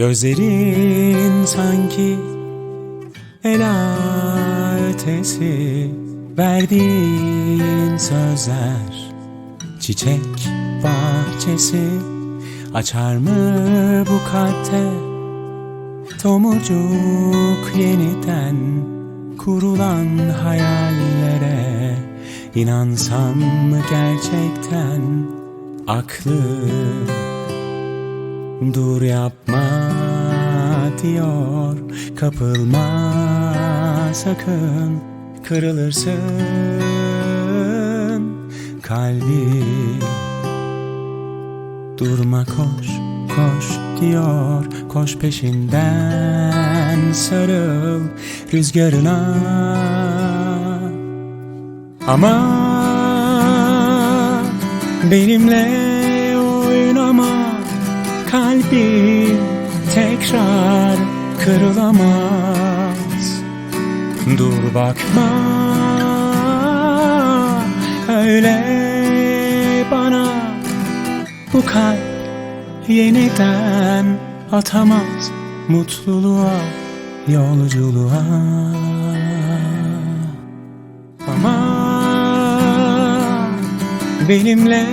Gözlerin sanki ela ötesi Verdiğin sözler çiçek bahçesi. Açar mı bu kalpte tomurcuk yeniden Kurulan hayallere? İnansam mı gerçekten aklım Dur yapma diyor Kapılma sakın. Kırılırsın kalbi. Durma koş koş diyor Koş peşinden sarıl rüzgarına. Ama benimle Kalbim tekrar kırılamaz. Dur bakma öyle bana. Bu kalp yeniden atamaz Mutluluğa, yolculuğa. Ama benimle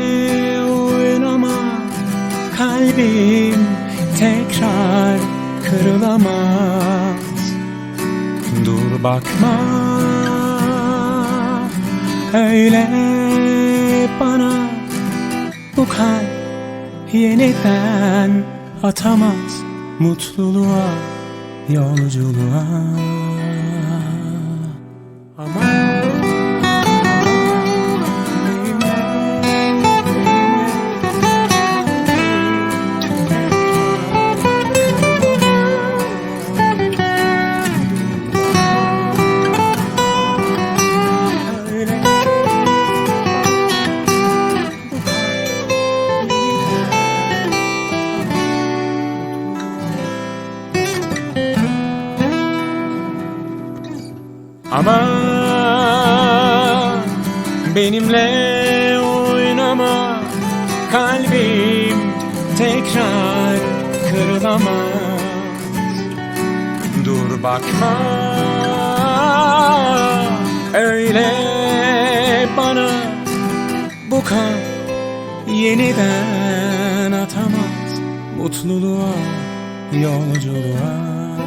Kalbim tekrar kırılamaz. Dur bakma öyle bana Bu kalp yeniden atamaz. Mutluluğa, yolculuğa. Ama Ama benimle oynama Kalbim tekrar kırılamaz. Dur bakma öyle bana Bu kalp yeniden atamaz. Mutluluğa, yolculuğa